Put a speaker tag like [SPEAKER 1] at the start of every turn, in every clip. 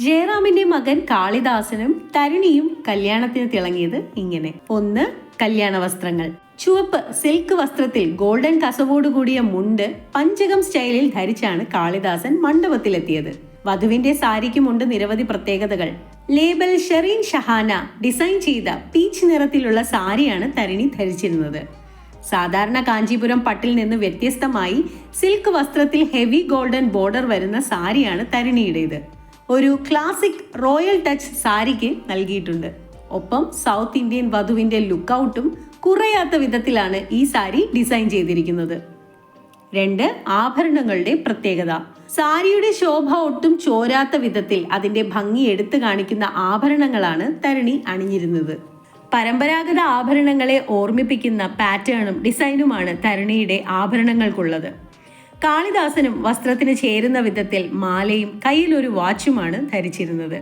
[SPEAKER 1] ജയറാമിന്റെ മകൻ കാളിദാസനും തരുണിയും കല്യാണത്തിന് തിളങ്ങിയത് ഇങ്ങനെ. ഒന്ന് കല്യാണ വസ്ത്രങ്ങൾ. ചുവപ്പ് സിൽക്ക് വസ്ത്രത്തിൽ ഗോൾഡൻ കസവോടുകൂടിയ മുണ്ട് പഞ്ചകം സ്റ്റൈലിൽ ധരിച്ചാണ് കാളിദാസൻ മണ്ഡപത്തിലെത്തിയത്. വധുവിന്റെ സാരിക്കുമുണ്ട് നിരവധി പ്രത്യേകതകൾ. ലേബൽ ഷെറീൻ ഷഹാന ഡിസൈൻ ചെയ്ത പീച്ച് നിറത്തിലുള്ള സാരിയാണ് തരിണി ധരിച്ചിരുന്നത്. സാധാരണ കാഞ്ചീപുരം പട്ടിൽ നിന്ന് വ്യത്യസ്തമായി സിൽക്ക് വസ്ത്രത്തിൽ ഹെവി ഗോൾഡൻ ബോർഡർ വരുന്ന സാരിയാണ് തരിണിയുടേത്. ഒരു ക്ലാസിക് റോയൽ ടച്ച് സാരിക്ക് നൽകിയിട്ടുണ്ട്. ഒപ്പം സൗത്ത് ഇന്ത്യൻ വധുവിന്റെ ലുക്കൗട്ടും കുറയാത്ത വിധത്തിലാണ് ഈ സാരി ഡിസൈൻ ചെയ്തിരിക്കുന്നത്. രണ്ട് ആഭരണങ്ങളുടെ പ്രത്യേകത. സാരിയുടെ ശോഭ ഒട്ടും ചോരാത്ത വിധത്തിൽ അതിന്റെ ഭംഗി എടുത്തു കാണിക്കുന്ന ആഭരണങ്ങളാണ് തരണി അണിഞ്ഞിരുന്നത്. പരമ്പരാഗത ആഭരണങ്ങളെ ഓർമ്മിപ്പിക്കുന്ന പാറ്റേണും ഡിസൈനുമാണ് തരണിയുടെ ആഭരണങ്ങൾക്കുള്ളത്. കാളിദാസനും വസ്ത്രത്തിന് ചേരുന്ന വിധത്തിൽ മാലയും കയ്യിലൊരു വാച്ചുമാണ് ധരിച്ചിരുന്നത്.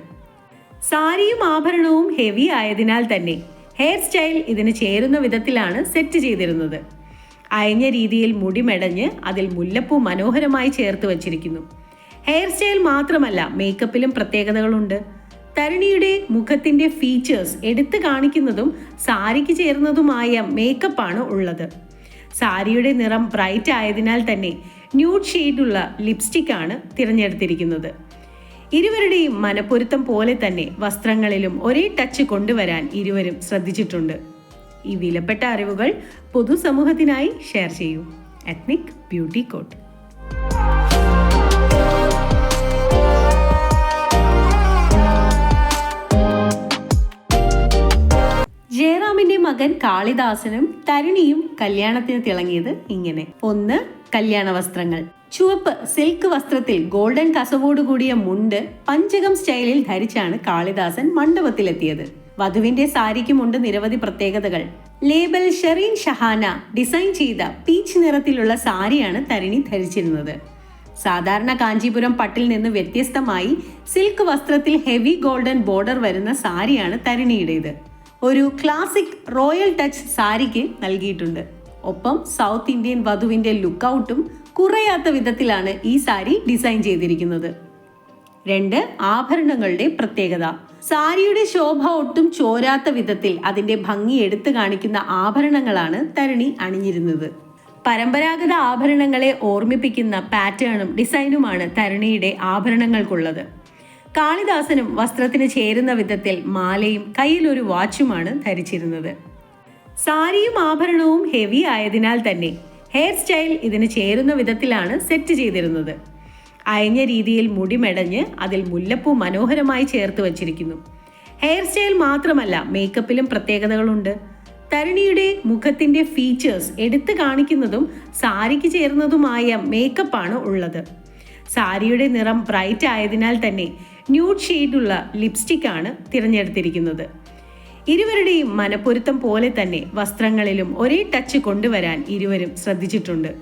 [SPEAKER 1] സാരിയും ആഭരണവും ഹെവി ആയതിനാൽ തന്നെ ഹെയർ സ്റ്റൈൽ ഇതിന് ചേരുന്ന വിധത്തിലാണ് സെറ്റ് ചെയ്തിരുന്നത്. അയഞ്ഞ രീതിയിൽ മുടിമെടഞ്ഞ് അതിൽ മുല്ലപ്പൂ മനോഹരമായി ചേർത്ത് വച്ചിരിക്കുന്നു. ഹെയർ സ്റ്റൈൽ മാത്രമല്ല മേക്കപ്പിലും പ്രത്യേകതകളുണ്ട്. തരുണിയുടെ മുഖത്തിന്റെ ഫീച്ചേഴ്സ് എടുത്തു കാണിക്കുന്നതും സാരിക്ക് ചേർന്നതുമായ മേക്കപ്പാണ് ഉള്ളത്. സാരിയുടെ നിറം ബ്രൈറ്റ് ആയതിനാൽ തന്നെ ന്യൂഡ് ഷെയ്ഡുള്ള ലിപ്സ്റ്റിക് ആണ് തിരഞ്ഞെടുത്തിരിക്കുന്നത്. ഇരുവരുടെയും മനപ്പൊരുത്തം പോലെ തന്നെ വസ്ത്രങ്ങളിലും ഒരേ ടച്ച് കൊണ്ടുവരാൻ ഇരുവരും ശ്രദ്ധിച്ചിട്ടുണ്ട്. ഈ വിലപ്പെട്ട അറിവുകൾ പൊതുസമൂഹത്തിനായി ഷെയർ ചെയ്യൂ. എത്നിക് ബ്യൂട്ടി കോട്ട് മകൻ കാളിദാസനും തരുണിയും കല്യാണത്തിന് തിളങ്ങിയത് ഇങ്ങനെ. ഒന്ന് കല്യാണ വസ്ത്രങ്ങൾ. ചുവപ്പ് സിൽക്ക് വസ്ത്രത്തിൽ ഗോൾഡൻ കസവോട് കൂടിയ മുണ്ട് പഞ്ചകം സ്റ്റൈലിൽ ധരിച്ചാണ് കാളിദാസൻ മണ്ഡപത്തിലെത്തിയത്. വധുവിന്റെ സാരിക്കുമുണ്ട് നിരവധി പ്രത്യേകതകൾ. ലേബൽ ഷെറീൻ ഷഹാന ഡിസൈൻ ചെയ്ത പീച്ച് നിറത്തിലുള്ള സാരിയാണ് തരിണി ധരിച്ചിരുന്നത്. സാധാരണ കാഞ്ചീപുരം പട്ടിൽ നിന്ന് വ്യത്യസ്തമായി സിൽക്ക് വസ്ത്രത്തിൽ ഹെവി ഗോൾഡൻ ബോർഡർ വരുന്ന സാരിയാണ് തരുണിയുടേത്. ഒരു ക്ലാസിക് റോയൽ ടച്ച് സാരിക്ക് നൽകിയിട്ടുണ്ട്. ഒപ്പം സൗത്ത് ഇന്ത്യൻ വധുവിന്റെ ലുക്കൗട്ടും കുറയാത്ത വിധത്തിലാണ് ഈ സാരി ഡിസൈൻ ചെയ്തിരിക്കുന്നത്. രണ്ട് ആഭരണങ്ങളുടെ പ്രത്യേകത. സാരിയുടെ ശോഭ ഒട്ടും ചോരാത്ത വിധത്തിൽ അതിന്റെ ഭംഗി എടുത്തു കാണിക്കുന്ന ആഭരണങ്ങളാണ് തരുണി അണിഞ്ഞിരുന്നത്. പരമ്പരാഗത ആഭരണങ്ങളെ ഓർമ്മിപ്പിക്കുന്ന പാറ്റേണും ഡിസൈനുമാണ് തരുണിയുടെ ആഭരണങ്ങൾക്കുള്ളത്. കാളിദാസനും വസ്ത്രത്തിന് ചേരുന്ന വിധത്തിൽ മാലയും കയ്യിലൊരു വാച്ചുമാണ് ധരിച്ചിരുന്നത്. സാരിയും ആഭരണവും ഹെവി ആയതിനാൽ തന്നെ ഹെയർ സ്റ്റൈൽ ഇതിന് ചേരുന്ന വിധത്തിലാണ് സെറ്റ് ചെയ്തിരുന്നത്. അയഞ്ഞ രീതിയിൽ മുടിമെടഞ്ഞ് അതിൽ മുല്ലപ്പൂ മനോഹരമായി ചേർത്ത് വച്ചിരിക്കുന്നു. ഹെയർ സ്റ്റൈൽ മാത്രമല്ല മേക്കപ്പിലും പ്രത്യേകതകളുണ്ട്. തരുണിയുടെ മുഖത്തിന്റെ ഫീച്ചേഴ്സ് എടുത്തു കാണിക്കുന്നതും സാരിക്ക് ചേർന്നതുമായ മേക്കപ്പാണ് ഉള്ളത്. സാരിയുടെ നിറം ബ്രൈറ്റ് ആയതിനാൽ തന്നെ ന്യൂഡ് ഷെയ്ഡുള്ള ലിപ്സ്റ്റിക് ആണ് തിരഞ്ഞെടുത്തിരിക്കുന്നത്. ഇരുവരുടെയും മനപ്പൊരുത്തം പോലെ തന്നെ വസ്ത്രങ്ങളിലും ഒരേ ടച്ച് കൊണ്ടുവരാൻ ഇരുവരും ശ്രദ്ധിച്ചിട്ടുണ്ട്.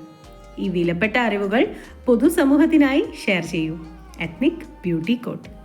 [SPEAKER 1] ഈ വിലപ്പെട്ട അറിവുകൾ പൊതുസമൂഹത്തിനായി ഷെയർ ചെയ്യൂ. Ethnic beauty coat